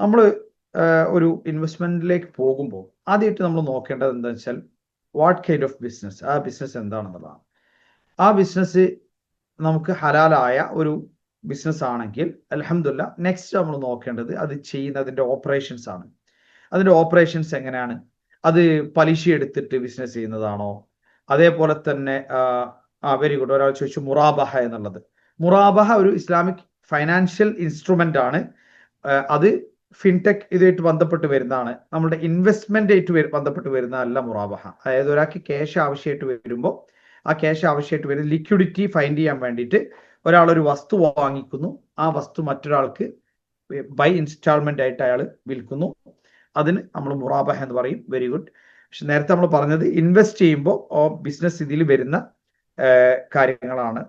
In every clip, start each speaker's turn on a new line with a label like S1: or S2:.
S1: നമ്മൾ ഒരു ഇൻവെസ്റ്റ്മെന്റിലേക്ക് പോകുമ്പോൾ ആദ്യമായിട്ട് നമ്മൾ നോക്കേണ്ടത് എന്താണെന്ന് വെച്ചാൽ വാട്ട് കൈൻഡ് ഓഫ് ബിസിനസ് ആ ബിസിനസ് എന്താണെന്നുള്ളതാണ്. ആ ബിസിനസ് നമുക്ക് ഹലാലായ ഒരു ബിസിനസ് ആണെങ്കിൽ അലഹമില്ല നെക്സ്റ്റ് നമ്മൾ നോക്കേണ്ടത് അത് ചെയ്യുന്നതിന്റെ ഓപ്പറേഷൻസ് ആണ്. അതിന്റെ ഓപ്പറേഷൻസ് എങ്ങനെയാണ്? അത് പലിശ എടുത്തിട്ട് ബിസിനസ് ചെയ്യുന്നതാണോ? അതേപോലെ തന്നെ വെരി ഗുഡ് ഒരാൾ ചോദിച്ചു മുറാബഹ എന്നുള്ളത്. മുറാബഹ ഒരു ഇസ്ലാമിക് ഫൈനാൻഷ്യൽ ഇൻസ്ട്രുമെന്റ് ആണ്. അത് ഫിൻടെക് ഇതായിട്ട് ബന്ധപ്പെട്ട് വരുന്നതാണ്. നമ്മുടെ ഇൻവെസ്റ്റ്മെന്റ് ആയിട്ട് ബന്ധപ്പെട്ട് വരുന്നതല്ല മുറാബഹ. അതായത് ഒരാൾക്ക് ക്യാഷ് ആവശ്യമായിട്ട് വരുമ്പോൾ ആ ക്യാഷ് ആവശ്യമായിട്ട് വരുന്ന ലിക്വിഡിറ്റി ഫൈൻഡ് ചെയ്യാൻ വേണ്ടിയിട്ട് ഒരാൾ ഒരു വസ്തു വാങ്ങിക്കുന്നു. ആ വസ്തു മറ്റൊരാൾക്ക് ബൈ ഇൻസ്റ്റാൾമെന്റ് ആയിട്ട് അയാൾ വിൽക്കുന്നു. അതിന് നമ്മൾ മുറാബഹ എന്ന് പറയും. വെരി ഗുഡ് പക്ഷെ നേരത്തെ നമ്മൾ പറഞ്ഞത് ഇൻവെസ്റ്റ് ചെയ്യുമ്പോൾ ബിസിനസ് ഇതിൽ വരുന്ന കാര്യങ്ങളാണ്.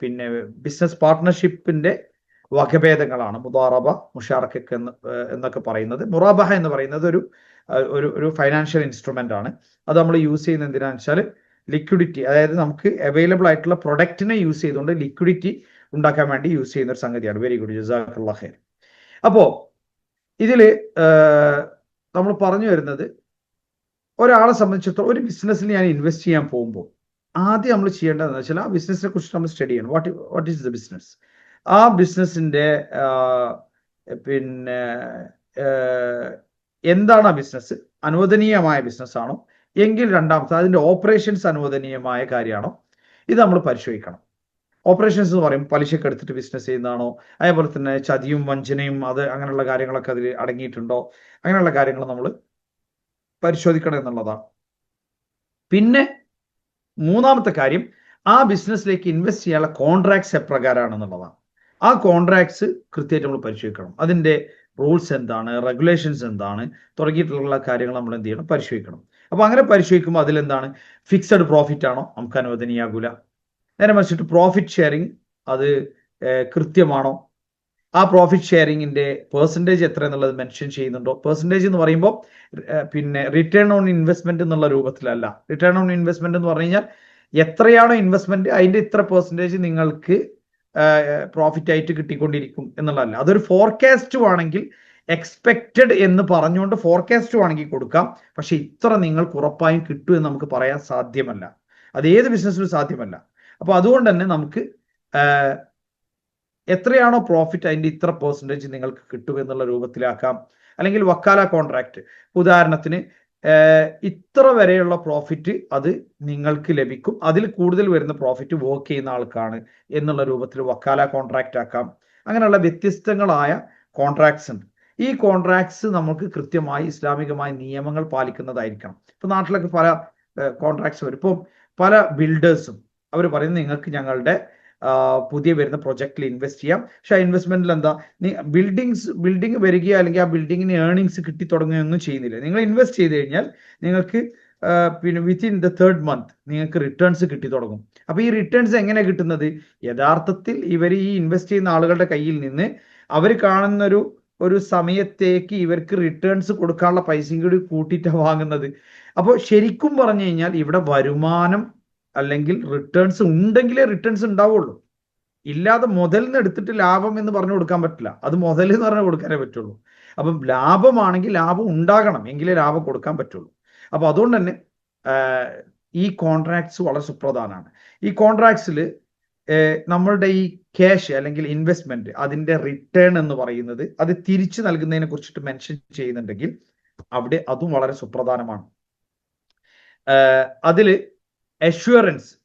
S1: പിന്നെ ബിസിനസ് പാർട്ട്ണർഷിപ്പിന്റെ വകഭേദങ്ങളാണ്. മുതാറബ മുഷാറക്ക് എന്ന് എന്നൊക്കെ പറയുന്നത്. മുറാബഹ എന്ന് പറയുന്നത് ഒരു ഒരു ഒരു ഫൈനാൻഷ്യൽ ഇൻസ്ട്രുമെന്റ് ആണ്. അത് നമ്മൾ യൂസ് ചെയ്യുന്ന എന്തിനാന്ന് വെച്ചാൽ ലിക്വിഡിറ്റി അതായത് നമുക്ക് അവൈലബിൾ ആയിട്ടുള്ള പ്രൊഡക്റ്റിനെ യൂസ് ചെയ്തുകൊണ്ട് ലിക്വിഡിറ്റി ഉണ്ടാക്കാൻ വേണ്ടി യൂസ് ചെയ്യുന്ന ഒരു സംഗതിയാണ്. വെരി ഗുഡ് ജസാഖുള്ള അപ്പോ ഇതിൽ നമ്മൾ പറഞ്ഞു വരുന്നത് ഒരാളെ സംബന്ധിച്ചിടത്തോളം ഒരു ബിസിനസ്സിൽ ഞാൻ ഇൻവെസ്റ്റ് ചെയ്യാൻ പോകുമ്പോൾ ആദ്യം നമ്മൾ ചെയ്യേണ്ടതെന്ന് വെച്ചാൽ ആ ബിസിനസിനെ കുറിച്ച് നമ്മൾ സ്റ്റഡി ചെയ്യണം. What what is the business ആ ബിസിനസ്സിന്റെ പിന്നെ എന്താണ് ആ ബിസിനസ് അനുവദനീയമായ ബിസിനസ്സാണോ? എങ്കിൽ രണ്ടാമത്തെ അതിന്റെ ഓപ്പറേഷൻസ് അനുവദനീയമായ കാര്യമാണോ? ഇത് നമ്മൾ പരിശോധിക്കണം. ഓപ്പറേഷൻസ് എന്ന് പറയും പലിശക്ക് എടുത്തിട്ട് ബിസിനസ് ചെയ്യുന്നതാണോ? അതേപോലെ തന്നെ ചതിയും വഞ്ചനയും അത് അങ്ങനെയുള്ള കാര്യങ്ങളൊക്കെ അതിൽ അടങ്ങിയിട്ടുണ്ടോ? അങ്ങനെയുള്ള കാര്യങ്ങൾ നമ്മൾ പരിശോധിക്കണം എന്നുള്ളതാണ്. പിന്നെ മൂന്നാമത്തെ കാര്യം ആ ബിസിനസ്സിലേക്ക് ഇൻവെസ്റ്റ് ചെയ്യാനുള്ള കോൺട്രാക്ട്സ് എപ്രകാരമാണെന്നുള്ളതാണ്. ആ കോൺട്രാക്ട്സ് കൃത്യമായിട്ട് നമ്മൾ പരിശോധിക്കണം. അതിന്റെ റൂൾസ് എന്താണ് റെഗുലേഷൻസ് എന്താണ് തുടങ്ങിയിട്ടുള്ള കാര്യങ്ങൾ നമ്മൾ എന്ത് ചെയ്യണം പരിശോധിക്കണം. അപ്പോൾ അങ്ങനെ പരിശോധിക്കുമ്പോൾ അതിലെന്താണ്? ഫിക്സഡ് പ്രോഫിറ്റ് ആണോ? നമുക്ക് അനുവദനീയാകൂല. നേരെ മറിച്ചിട്ട് പ്രോഫിറ്റ് ഷെയറിങ് അത് കൃത്യമാണോ? ആ പ്രോഫിറ്റ് ഷെയറിങ്ങിന്റെ പെർസെന്റേജ് എത്ര എന്നുള്ളത് മെൻഷൻ ചെയ്യുന്നുണ്ടോ? പെർസെന്റേജ് എന്ന് പറയുമ്പോൾ പിന്നെ റിട്ടേൺ ഓൺ ഇൻവെസ്റ്റ്മെന്റ് എന്നുള്ള രൂപത്തിലല്ല. റിട്ടേൺ ഓൺ ഇൻവെസ്റ്റ്മെന്റ് എന്ന് പറഞ്ഞു കഴിഞ്ഞാൽ എത്രയാണോ ഇൻവെസ്റ്റ്മെന്റ് അതിന്റെ ഇത്ര പെർസെന്റേജ് നിങ്ങൾക്ക് പ്രോഫിറ്റ് ആയിട്ട് കിട്ടിക്കൊണ്ടിരിക്കും എന്നുള്ളതല്ല. അതൊരു ഫോർകാസ്റ്റ് ആണെങ്കിൽ എക്സ്പെക്റ്റഡ് എന്ന് പറഞ്ഞുകൊണ്ട് ഫോർകാസ്റ്റ് ആണെങ്കിൽ കൊടുക്കാം. പക്ഷെ ഇത്ര നിങ്ങൾക്ക് ഉറപ്പായും കിട്ടും എന്ന് നമുക്ക് പറയാൻ സാധ്യമല്ല. അത് ഏത് ബിസിനസ്സിലും സാധ്യമല്ല. അപ്പൊ അതുകൊണ്ട് തന്നെ നമുക്ക് എത്രയാണോ പ്രോഫിറ്റ് അതിന്റെ ഇത്ര പെർസെന്റേജ് നിങ്ങൾക്ക് കിട്ടും എന്നുള്ള രൂപത്തിലാക്കാം. അല്ലെങ്കിൽ വക്കാല കോൺട്രാക്ട് ഉദാഹരണത്തിന് ഇത്ര വരെയുള്ള പ്രോഫിറ്റ് അത് നിങ്ങൾക്ക് ലഭിക്കും. അതിൽ കൂടുതൽ വരുന്ന പ്രോഫിറ്റ് വർക്ക് ചെയ്യുന്ന ആൾക്കാണ് എന്നുള്ള രൂപത്തിൽ വക്കാല കോൺട്രാക്റ്റ് ആക്കാം. അങ്ങനെയുള്ള വ്യത്യസ്തങ്ങളായ കോൺട്രാക്ട്സ് ഉണ്ട്. ഈ കോൺട്രാക്ട്സ് നമുക്ക് കൃത്യമായി ഇസ്ലാമികമായ നിയമങ്ങൾ പാലിക്കുന്നതായിരിക്കണം. ഇപ്പൊ നാട്ടിലൊക്കെ പല കോൺട്രാക്ട്സ് വരും. ഇപ്പം പല ബിൽഡേഴ്സും അവർ പറയുന്നത് നിങ്ങൾക്ക് ഞങ്ങളുടെ പുതിയ വരുന്ന പ്രൊജക്റ്റിൽ ഇൻവെസ്റ്റ് ചെയ്യാം. പക്ഷെ ആ ഇൻവെസ്റ്റ്മെന്റിൽ എന്താ? നീ ബിൽഡിങ്സ് ബിൽഡിംഗ് വരികയോ അല്ലെങ്കിൽ ആ ബിൽഡിങ്ങിന് ഏർണിങ്സ് കിട്ടി തുടങ്ങുകയൊന്നും ചെയ്യുന്നില്ല. നിങ്ങൾ ഇൻവെസ്റ്റ് ചെയ്ത് കഴിഞ്ഞാൽ നിങ്ങൾക്ക് പിന്നെ വിത്തിൻ ദ തേർഡ് മന്ത് നിങ്ങൾക്ക് റിട്ടേൺസ് കിട്ടി തുടങ്ങും. അപ്പൊ ഈ റിട്ടേൺസ് എങ്ങനെ കിട്ടുന്നത്? യഥാർത്ഥത്തിൽ ഇവർ ഈ ഇൻവെസ്റ്റ് ചെയ്യുന്ന ആളുകളുടെ കയ്യിൽ നിന്ന് അവർ കാണുന്ന ഒരു ഒരു സമയത്തേക്ക് ഇവർക്ക് റിട്ടേൺസ് കൊടുക്കാനുള്ള പൈസയും കൂടി കൂട്ടിയിട്ടാണ് വാങ്ങുന്നത്. അപ്പോൾ ശരിക്കും പറഞ്ഞു കഴിഞ്ഞാൽ ഇവിടെ വരുമാനം അല്ലെങ്കിൽ റിട്ടേൺസ് ഉണ്ടെങ്കിലേ റിട്ടേൺസ് ഉണ്ടാവുള്ളൂ. ഇല്ലാതെ മുതൽ നിന്ന് എടുത്തിട്ട് ലാഭം എന്ന് പറഞ്ഞു കൊടുക്കാൻ പറ്റില്ല. അത് മുതൽ എന്ന് പറഞ്ഞു കൊടുക്കാനേ പറ്റുള്ളൂ. അപ്പം ലാഭമാണെങ്കിൽ ലാഭം ഉണ്ടാകണം എങ്കിലേ ലാഭം കൊടുക്കാൻ പറ്റുള്ളൂ. അപ്പൊ അതുകൊണ്ട് തന്നെ ഈ കോൺട്രാക്ട്സ് വളരെ സുപ്രധാനമാണ്. ഈ കോൺട്രാക്ട്സിൽ നമ്മളുടെ ഈ ക്യാഷ് അല്ലെങ്കിൽ ഇൻവെസ്റ്റ്മെന്റ് അതിന്റെ റിട്ടേൺ എന്ന് പറയുന്നത് അത് തിരിച്ചു നൽകുന്നതിനെ കുറിച്ചിട്ട് മെൻഷൻ ചെയ്യുന്നുണ്ടെങ്കിൽ അവിടെ അതും വളരെ സുപ്രധാനമാണ്. അതിൽ അഷ്വറൻസ്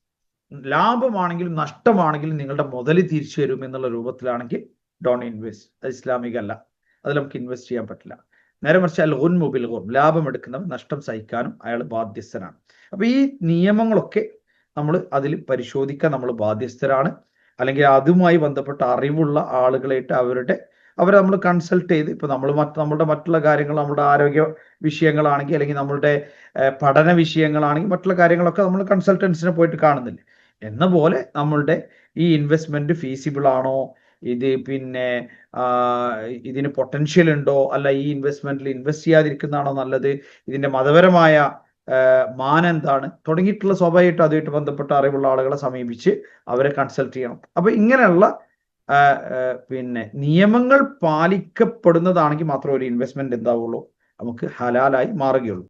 S1: ലാഭമാണെങ്കിലും നഷ്ടമാണെങ്കിലും നിങ്ങളുടെ മുതൽ തിരിച്ചു വരും എന്നുള്ള രൂപത്തിലാണെങ്കിൽ ഡോൺ ഇൻവെസ്റ്റ് അത് ഇസ്ലാമിക അല്ല. അത് നമുക്ക് ഇൻവെസ്റ്റ് ചെയ്യാൻ പറ്റില്ല. നേരെ മറിച്ച് അൽ ഗുൻ മൊബിൽ ഗുൻ ലാഭം എടുക്കുന്നവർ നഷ്ടം സഹിക്കാനും അയാൾ ബാധ്യസ്ഥനാണ്. അപ്പൊ ഈ നിയമങ്ങളൊക്കെ നമ്മൾ അതിൽ പരിശോധിക്കാൻ നമ്മൾ ബാധ്യസ്ഥരാണ്. അല്ലെങ്കിൽ അതുമായി ബന്ധപ്പെട്ട അറിവുള്ള ആളുകളായിട്ട് അവരുടെ അവരെ നമ്മൾ കൺസൾട്ട് ചെയ്ത് ഇപ്പൊ നമ്മൾ മറ്റ് നമ്മളുടെ മറ്റുള്ള കാര്യങ്ങൾ നമ്മുടെ ആരോഗ്യ വിഷയങ്ങളാണെങ്കിൽ അല്ലെങ്കിൽ നമ്മളുടെ പഠന വിഷയങ്ങളാണെങ്കിൽ മറ്റുള്ള കാര്യങ്ങളൊക്കെ നമ്മൾ കൺസൾട്ടൻസിനെ പോയിട്ട് കാണുന്നില്ല. എന്ന പോലെ നമ്മളുടെ ഈ ഇൻവെസ്റ്റ്മെന്റ് ഫീസിബിൾ ആണോ? ഇത് പിന്നെ ഇതിന് പൊട്ടൻഷ്യൽ ഉണ്ടോ? അല്ല ഈ ഇൻവെസ്റ്റ്മെന്റിൽ ഇൻവെസ്റ്റ് ചെയ്യാതിരിക്കുന്നതാണോ നല്ലത്? ഇതിന്റെ മതപരമായ മാന എന്താണ്? തുടങ്ങിയിട്ടുള്ള സ്വാഭാവികമായിട്ട് അതുമായിട്ട് ബന്ധപ്പെട്ട അറിവുള്ള ആളുകളെ സമീപിച്ച് അവരെ കൺസൾട്ട് ചെയ്യണം. അപ്പൊ ഇങ്ങനെയുള്ള പിന്നെ നിയമങ്ങൾ പാലിക്കപ്പെടുന്നതാണെങ്കിൽ മാത്രമേ ഒരു ഇൻവെസ്റ്റ്മെന്റ് എന്താവുള്ളൂ? നമുക്ക് ഹലാലായി മാറുകയുള്ളൂ.